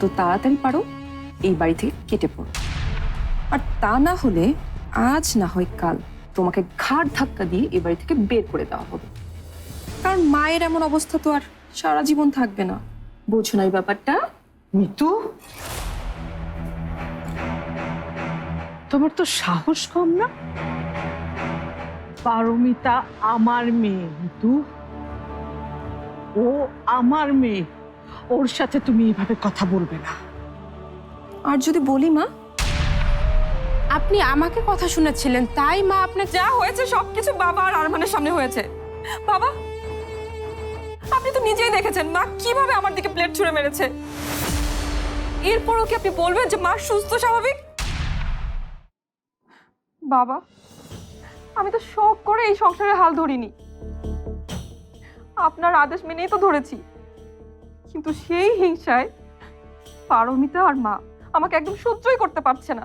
যত তাড়াতাড়ি পারো, এই বাড়ি থেকে কেটে পড়ো। আর তা না হলে আজ না হয় কাল তোমাকে ঘাড় ধাক্কা দিয়ে এই বাড়ি থেকে বের করে দেওয়া হবে। কারণ মায়ের এমন অবস্থা তো আর সারা জীবন থাকবে না। বোঝো না এই ব্যাপারটা? মিতু? তোমার তো সাহস কম না? পারমিতা আমার মেয়ে, মিতু। ও আমার মেয়ে। ওর সাথে তুমি এভাবে কথা বলবে না। আর যদি বলি মা? আপনি আমাকে কথা শুনেছিলেন তাই মা আপনার যা হয়েছে সবকিছু বাবা আর আরমানের সামনে হয়েছে। বাবা আপনি তো নিজেই দেখেছেন মা কীভাবে আমার দিকে প্লেট ছুঁড়ে মেরেছে। এরপরও কি আপনি বলবেন যে মা সুস্থ স্বাভাবিক? বাবা আমি তো শখ করে এই সংসারের হাল ধরিনি। আপনার আদেশ মেনেই তো ধরেছি। কিন্তু সেই হিংসায় পারমিতা আর মা আমাকে একদম সহ্যই করতে পারছে না।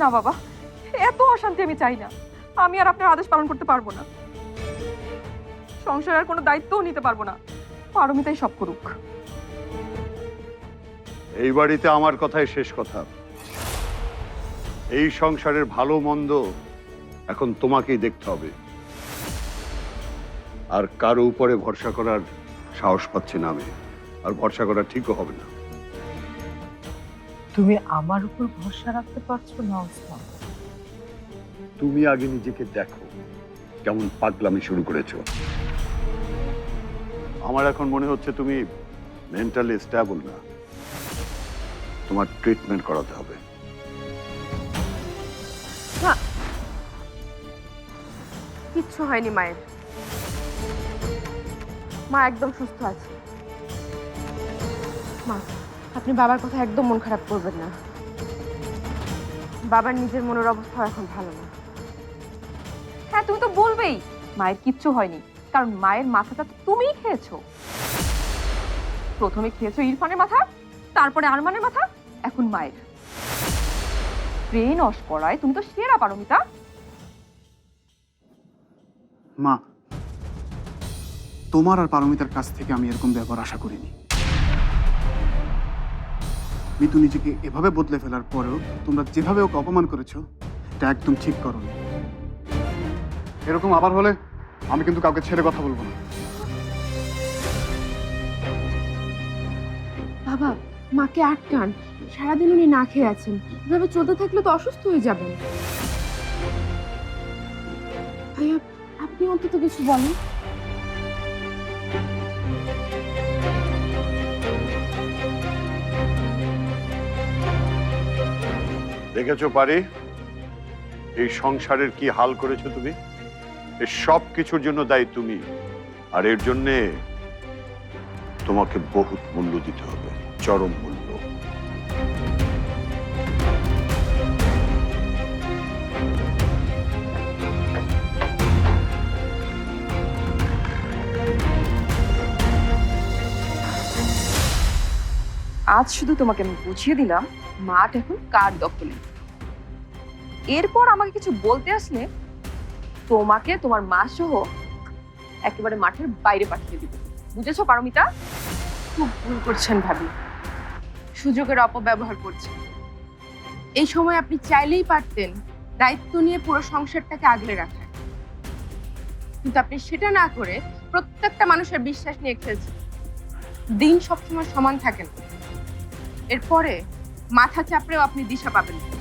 না বাবা, এত অশান্তি আমি চাই না। আমি আর আপনার আদেশ পালন করতে পারব না। সংসারের কোনো দায়িত্বও নিতে পারব না। পারমিতাই সব করুক। এই বাড়িতে আমার কথাই শেষ কথা। এই সংসারের ভালো মন্দ এখন তোমাকেই দেখতে হবে। আর কারও উপরে ভরসা করার সাহস পাচ্ছি না আমি। আর ভরসা করা ঠিকও হবে না। তুমি আমার উপর ভরসা রাখতে পারছ না ওসমান তুমি আগে নিজেকে দেখো কেমন পাগলামি শুরু করেছ। আমার এখন মনে হচ্ছে তুমি মেন্টালি স্ট্যাবল না। তোমার ট্রিটমেন্ট করাতে হবে। কিচ্ছু হয়নি মায়ের। মা একদম সুস্থ আছে। মা, আপনি বাবার কথা একদম মন খারাপ করবেন না। বাবার নিজের মনের অবস্থা এখন ভালো না। হ্যাঁ তুমি তো বলবেই, মায়ের কিচ্ছু হয়নি, কারণ মায়ের মাথাটা তো তুমিই খেয়েছো। প্রথমে খেয়েছো ইরফানের মাথা, তারপরে আরমানের মাথা, এখন মায়ের। ব্রেন অস করায়, তুমি তো সেরা পারমিতা। মা তোমার আর পারমিতার কাছ থেকে আমি এরকম ব্যবহার আশা করিনি। মিতু নিজেকে এভাবে বদলে ফেলার পরেও তোমরা যেভাবে ওকে অপমান করেছ, এটা একদম ঠিক করো এরকম আবার হলে আমি কিন্তু কাউকে ছেড়ে কথা বলব না। বাবা, মাকে আটকান। সারাদিন উনি না খেয়ে আছেন। এভাবে চলতে থাকলে তো অসুস্থ হয়ে যাবেন। ভাইয়া, আপনি অন্তত কিছু বলেন। দেখেছ পারি? এই সংসারের কি হাল করেছ তুমি? এর সব কিছুর জন্য দায়ী তুমি। আর এর জন্যে তোমাকে বহুত মূল্য দিতে হবে, চরম মূল্য। আজ শুধু তোমাকে আমি বুঝিয়ে দিলাম, মাঠ এখন কার দখলে? এরপর আমাকে কিছু বলতে আসলে তোমাকে, তোমার মা সহ একেবারে মাঠের বাইরে পাঠিয়ে দিব। বুঝেছ পারমিতা? খুব ভুল করছেন ভাবি। সুযোগের অপব্যবহার করছেন। এই সময় আপনি চাইলেই পারতেন দায়িত্ব নিয়ে পুরো সংসারটাকে আগলে রাখার কিন্তু আপনি সেটা না করে প্রত্যেকটা মানুষের বিশ্বাস নিয়ে খেলছেন। দিন সবসময় সমান থাকে না। এরপরে মাথা চাপড়েও আপনি দিশা পাবেন না।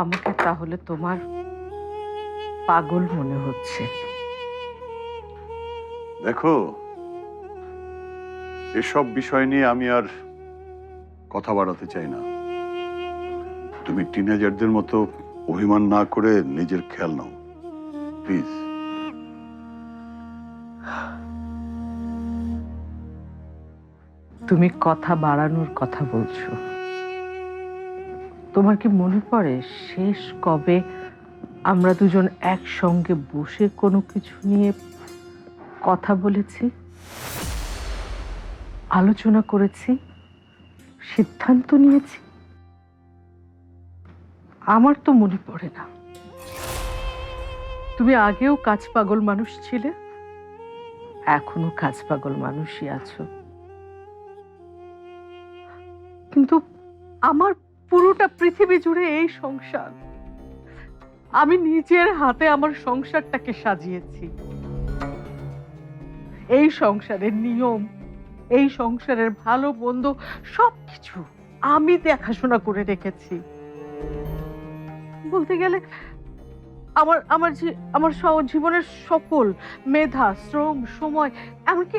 আমাকে তাহলে তোমার পাগল মনে হচ্ছে। দেখো এসব বিষয় নিয়ে আমি আর কথা বাড়াতে চাই না। তুমি টিনেজারদের মতো অভিমান না করে নিজের খেয়াল নাও। প্লিজ তুমি কথা বাড়ানোর কথা বলছো। তোমার কি মনে পড়ে শেষ কবে আমরা দুজন একসঙ্গে বসে কোনো কিছু নিয়ে কথা বলেছি? আলোচনা করেছি? সিদ্ধান্ত নিয়েছি? আমার তো মনে পড়ে না। তুমি আগেও কাজ পাগল মানুষ ছিলে, এখনও কাজ পাগল মানুষই আছো। কিন্তু আমার পুরোটা পৃথিবী জুড়ে এই সংসার। আমি নিজের হাতে আমার সংসারটাকে সাজিয়েছি। এই সংসারের নিয়ম, এই সংসারের ভালো মন্দ সবকিছু আমি দেখাশোনা করে রেখেছি। বলতে গেলে, আমার আমার আমার জীবনের সকল মেধা, শ্রম, সময়, এমনকি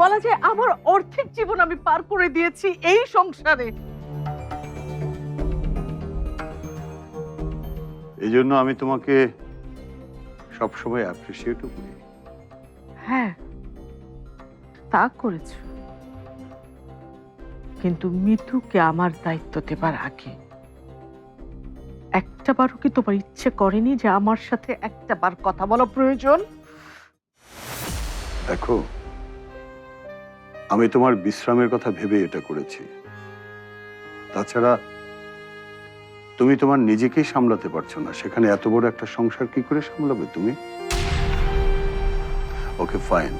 বলা যায় আমার অর্ধেক জীবন আমি পার করে দিয়েছি এই সংসারে। এই জন্য আমি তোমাকে সবসময় অ্যাপ্রিসিয়েটও করি। হ্যাঁ তা করেছ। কিন্তু মিতুকে আমার দায়িত্ব দেবার আগে একটা বারও কি তোমার ইচ্ছে করেনি যে আমার সাথে একটা বার কথা বলা প্রয়োজন? দেখো আমি তোমার বিশ্রামের কথা ভেবে এটা করেছি। তাছাড়া তুমি তোমার নিজেকেই সামলাতে পারছ না। সেখানে এত বড় একটা সংসার কি করে সামলাবে তুমি? ওকে ফাইন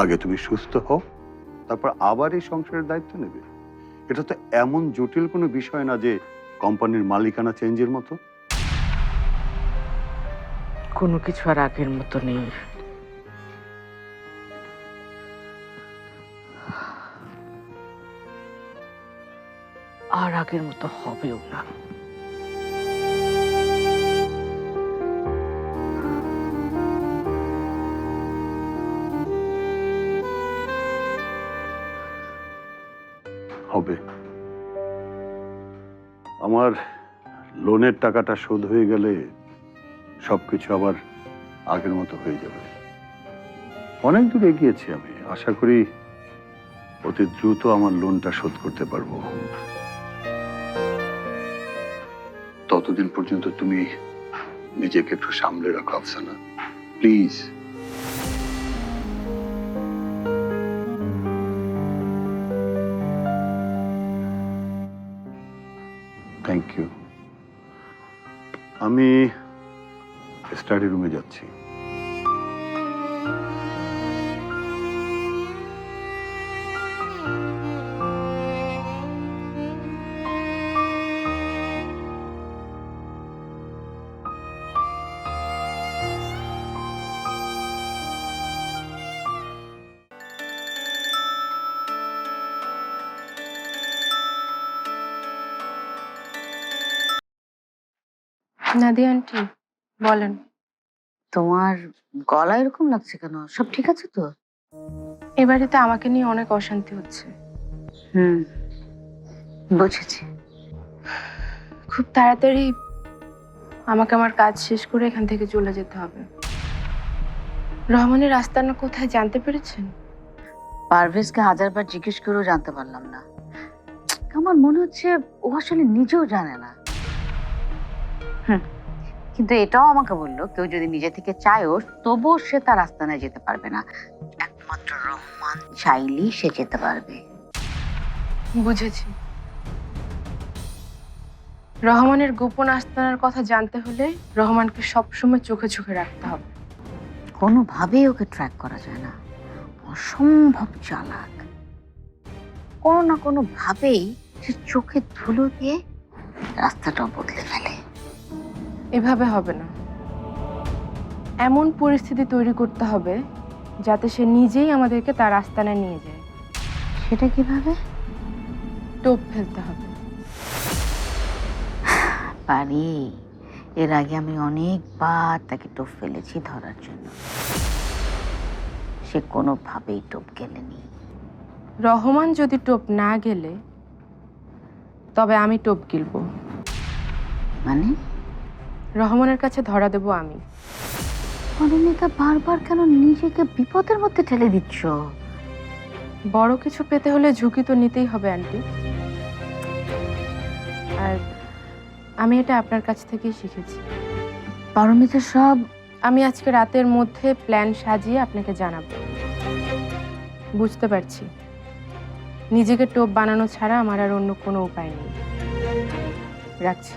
আগে তুমি সুস্থ হও, তারপর আবার এই সংসারের দায়িত্ব নেবে। এটা তো এমন জটিল কোনো বিষয় না যে কোম্পানির মালিকানা চেঞ্জের মতো। কোনো কিছু আর আগের মতো নেই। আর আগের মতো হবেও না। হবে। আমার লোনের টাকাটা শোধ হয়ে গেলে সবকিছু আবার আগের মতো হয়ে যাবে। অনেক দূর এগিয়েছি আমি। আশা করি অতি দ্রুত আমার লোনটা শোধ করতে পারব। ততদিন পর্যন্ত তুমি নিজেকে একটু সামলে রাখো, আফসানা। প্লিজ। আমি স্টাডি রুমে যাচ্ছি। নাদিয়া আন্টি বলেন। তোমার গলা এরকম লাগছে কেন? সব ঠিক আছে তো? এ বাড়িতে আমাকে নিয়ে অনেক অশান্তি হচ্ছে। হুম বুঝেছি। খুব তাড়াতাড়ি আমাকে আমার কাজ শেষ করে এখান থেকে চলে যেতে হবে। রহমানের আস্তানা কোথায় জানতে পেরেছেন? পারভেজকে হাজারবার জিজ্ঞেস করেও জানতে পারলাম না। আমার মনে হচ্ছে ও আসলে নিজেও জানে না। হুম, কিন্তু এটাও আমাকে বলল কেউ যদি নিজে থেকে চায়ও তবুও সে তার আস্তানায় যেতে পারবে না। একমাত্র রহমান চাইলেই সে যেতে পারবে। বুঝেছি। রহমানের গোপন আস্তানার কথা জানতে হলে রহমানকে সবসময় চোখে চোখে রাখতে হবে। কোনোভাবেই ওকে ট্র্যাক করা যায় না। অসম্ভব চালাক। কোনো না কোনোভাবেই সে চোখে ধুলো দিয়ে রাস্তাটা বদলে ফেলে। এভাবে হবে না। এমন পরিস্থিতি তৈরি করতে হবে যাতে সে নিজেই আমাদেরকে তার আস্তানায় নিয়ে যায়। সেটা কীভাবে? টোপ ফেলতে হবে। পারি। এর আগে আমি অনেকবার তাকে টোপ ফেলেছি ধরার জন্য। সে কোনোভাবেই টোপ গেলেনি। রহমান যদি টোপ না গেলে তবে আমি টোপ গিলবো। মানে? রহমানের কাছে ধরা দেব আমি। অনিমিকা বারবার কেন নিজেকে বিপদের মধ্যে ঠেলে দিচ্ছ? বড় কিছু পেতে হলে ঝুঁকি তো নিতেই হবে আন্টি। আর আমি এটা আপনার কাছ থেকেই শিখেছি। পারমিতা সব আমি আজকে রাতের মধ্যে প্ল্যান সাজিয়ে আপনাকে জানাব। বুঝতে পারছি। নিজেকে টোপ বানানো ছাড়া আমার আর অন্য কোনো উপায় নেই। রাখছি।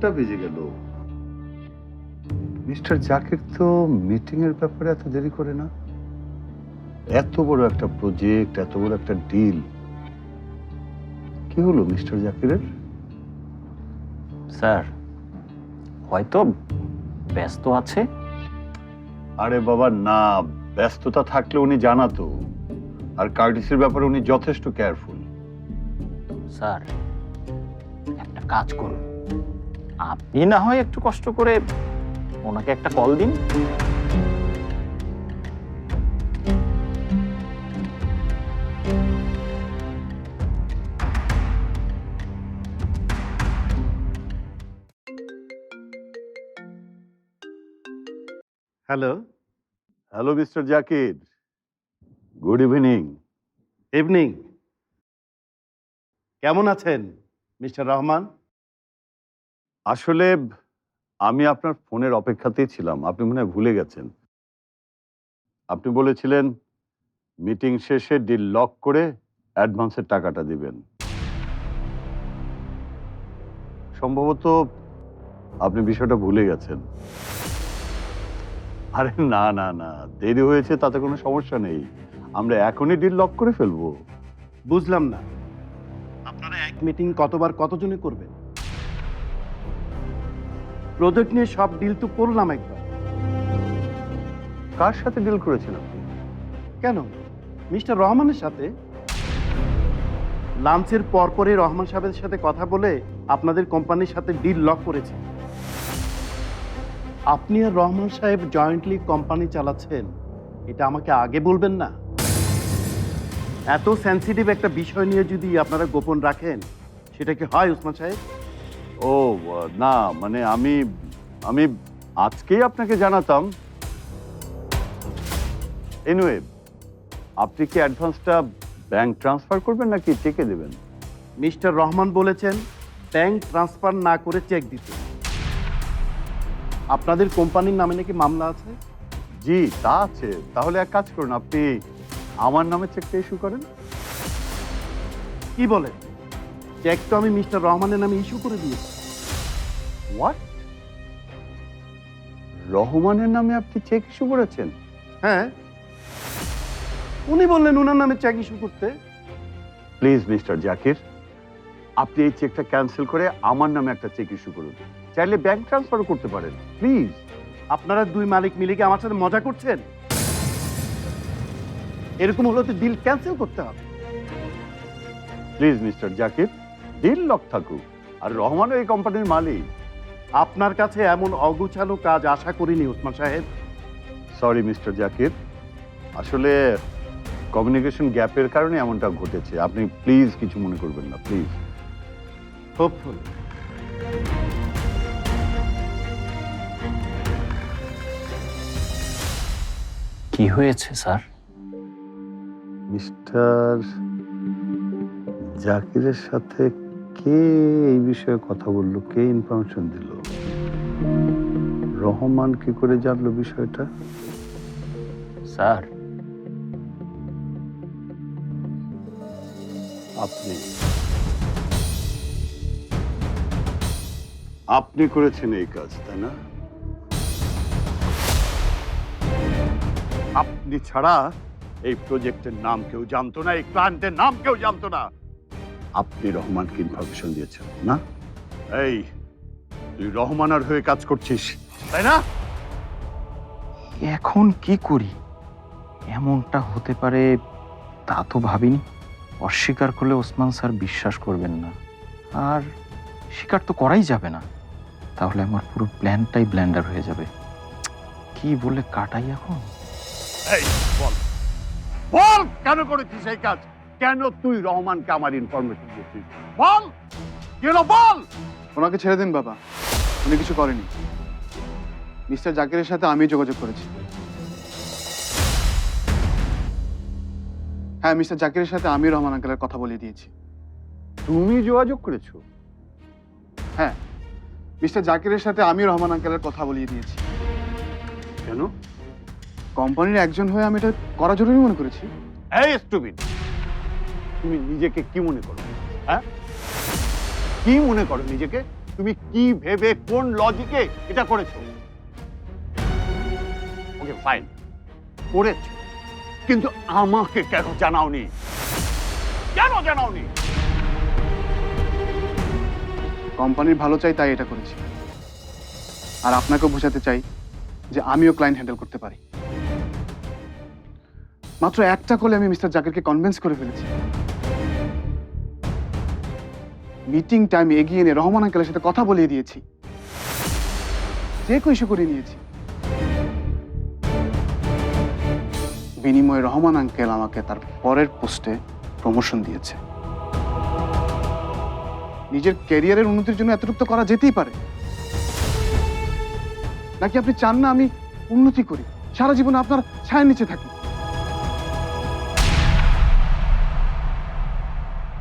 আটটা বেজে গেল। মিস্টার জাকির তো মিটিং এর ব্যাপারে এত দেরি করে না? এত বড় একটা প্রজেক্ট এত বড় একটা ডিল কি হলো মিস্টার জাকিরের? স্যার হয়তো ব্যস্ত আছে। আরে বাবা না ব্যস্ততা থাকলে উনি জানাতো। আর কার্ডিসের ব্যাপারে উনি যথেষ্ট কেয়ারফুল স্যার একটা কাজ করুন। আপনি না হয় একটু কষ্ট করে ওনাকে একটা কল দিন। Hello hello mister Zakir good evening evening কেমন আছেন মিস্টার রহমান আসলে আমি আপনার ফোনের অপেক্ষাতেই ছিলাম। আপনি মনে হয় ভুলে গেছেন। আপনি বলেছিলেন, মিটিং শেষে ডিল লক করে অ্যাডভান্সের টাকাটা দিবেন। সম্ভবত আপনি বিষয়টা ভুলে গেছেন। আরে না না না, দেরি হয়েছে, তাতে কোনো সমস্যা নেই। আমরা এখনই ডিল লক করে ফেলব। বুঝলাম না। আপনারা এক মিটিং কতবার কতজনে করবেন? প্রজেক্ট নিয়ে সব ডিল তো করলাম একবার। কার সাথে ডিল করেছেন আপনি? কেন? মিস্টার রহমানের সাথে। লাঞ্চের পরপরই রহমান সাহেবের সাথে কথা বলে আপনাদের কোম্পানির সাথে ডিল লক করেছে। আপনি আর রহমান সাহেব জয়েন্টলি কোম্পানি চালাচ্ছেন এটা আমাকে আগে বলবেন না? এত সেন্সিটিভ একটা বিষয় নিয়ে যদি আপনারা গোপন রাখেন সেটা কি হয় উসমান সাহেব? ও না মানে আমি আমি আজকেই আপনাকে জানাতাম। এনিওয়ে আপনি কি অ্যাডভান্সটা ব্যাংক ট্রান্সফার করবেন নাকি চেকে দেবেন? মিস্টার রহমান বলেছেন ব্যাংক ট্রান্সফার না করে চেক দিতে। আপনাদের কোম্পানির নামে নাকি মামলা আছে? জি তা আছে। তাহলে এক কাজ করুন আপনি আমার নামে চেকটা ইস্যু করেন। কি বলেন? চেক তো আমি মিস্টার রহমানের নামে ইস্যু করে দিয়েছি। হোয়াট রহমানের নামে আপনি চেক ইস্যু করেছেন? হ্যাঁ। উনি বললেন ওনার নামে চেক ইস্যু করতে। প্লিজ মিস্টার জাকির আপনি এই চেকটা ক্যান্সেল করে আমার নামে একটা চেক ইস্যু করুন। চাইলে ব্যাংক ট্রান্সফার করতে পারেন। প্লিজ আপনারা দুই মালিক মিলে কি আমার সাথে মজা করছেন? এরকম হলে তো ডিল ক্যান্সেল করতে হবে। Please mister Zakir deal lock থাকুক আর রহমানও এই কোম্পানির মালিক। আপনার কাছে এমন অগুছালো কাজ আশা করিনি ওসমান সাহেব। Sorry mister Zakir. আসলে কমিউনিকেশন গ্যাপের কারণে এমনটা ঘটেছে। আপনি প্লিজ কিছু মনে করবেন না প্লিজ হোপফুল কি হয়েছে স্যার? মিস্টার জাকিরের সাথে কে এই বিষয়ে কথা বলল? কে ইনফরমেশন দিল? রহমান কি করে জানলো বিষয়টা? স্যার। আপনি। আপনি করেছেন এই কাজ তাই না? আপনি ছাড়া এই প্রজেক্টের নাম কেউ জানতো না এই ক্লায়েন্টের নাম কেউ জানতো না। আপনি রহমানকে ইনফরমেশন দিয়েছেন না? এই তুই রহমানার হয়ে কাজ করছিস তাই না? এখন কি করি? এমনটা হতে পারে তা তো ভাবিনি। অস্বীকার করলে ওসমান স্যার বিশ্বাস করবেন না। আর স্বীকার তো করাই যাবে না। তাহলে আমার পুরো প্ল্যানটাই ব্ল্যান্ডার হয়ে যাবে। কি বলে কাটাই এখন? এই বল। বল কেন করেছিস এই কাজ? কেন তুই রহমানকে আমার ইনফরমেশন দিয়েছিস বল! কেন বল! ওনাকে ছেড়ে দিন বাবা। উনি কিছু করেনি। মিস্টার জাকিরের সাথে আমি যোগাযোগ করেছি। হ্যাঁ মিস্টার জাকিরের সাথে আমি রহমান আঙ্কেলের কথা বলে দিয়েছি। তুমি যোগাযোগ করেছ? হ্যাঁ মিস্টার জাকিরের সাথে আমি রহমান আঙ্কেলের কথা বলিয়ে দিয়েছি। কেন? কোম্পানির একজন হয়ে আমি এটা করা জরুরি মনে করেছি। এই স্টুপিড তুমি নিজেকে কি মনে করো? হ্যাঁ? কি মনে করো নিজেকে? তুমি কি ভেবে কোন লজিকে এটা করেছ? ওকে ফাইন করেছ। কিন্তু আমাকে কেন জানাওনি? কেন জানাওনি? কোম্পানির ভালো চাই তাই এটা করেছি। আর আপনাকেও বোঝাতে চাই যে আমিও ক্লায়েন্ট হ্যান্ডেল করতে পারি। মাত্র একটা কলে আমি মিস্টার জাকিরকে কনভিন্স করে ফেলেছি। মিটিং টাইম এগিয়ে নিয়ে রহমান আঙ্কেলের সাথে কথা বলিয়ে দিয়েছি। চেক ইস্যু করে নিয়েছি। বিনিময়ে রহমান আঙ্কেল আমাকে তার পরের পোস্টে প্রমোশন দিয়েছে। নিজের ক্যারিয়ারের উন্নতির জন্য এতটুকু তো করা যেতেই পারে। নাকি আপনি চান না আমি উন্নতি করি? সারা জীবন আপনার ছায়ের নিচে থাকি।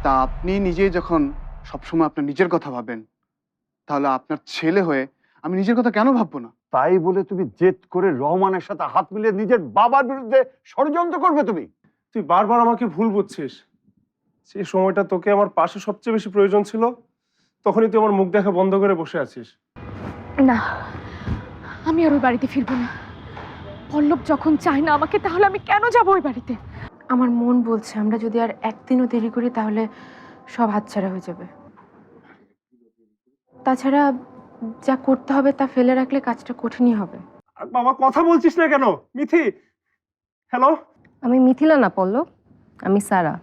তা আপনি নিজে যখন সবসময় আপনার নিজের কথা ভাবেন তাহলে আপনার ছেলে হয়ে আমি নিজের কথা কেন ভাববো না? তাই বলে তুমি জেদ করে রহমানের সাথে হাত মিলিয়ে নিজের বাবার বিরুদ্ধে ষড়যন্ত্র করবে তুমি? তুই বারবার আমাকে ভুল বুঝছিস। সেই সময়টা তোকে আমার পাশে সবচেয়ে বেশি প্রয়োজন ছিল তখনই তুই আমার মুখ দেখা বন্ধ করে বসে আছিস। না আমি আর ওই বাড়িতে ফিরবো না। পল্লব যখন চায় না আমাকে তাহলে আমি কেন যাব ওই বাড়িতে? আমার মন বলছে আমরা যদি আর একদিনও দেরি করি তাহলে সব হাতছাড়া হয়ে যাবে। তাছাড়া যা করতে হবে তা ফেলে রাখলে কাজটা কঠিনই হবে। আর বাবা কথা বলছিস না কেন? মিথি হ্যালো আমি মিথিলা না পল্লব। আমি সারা।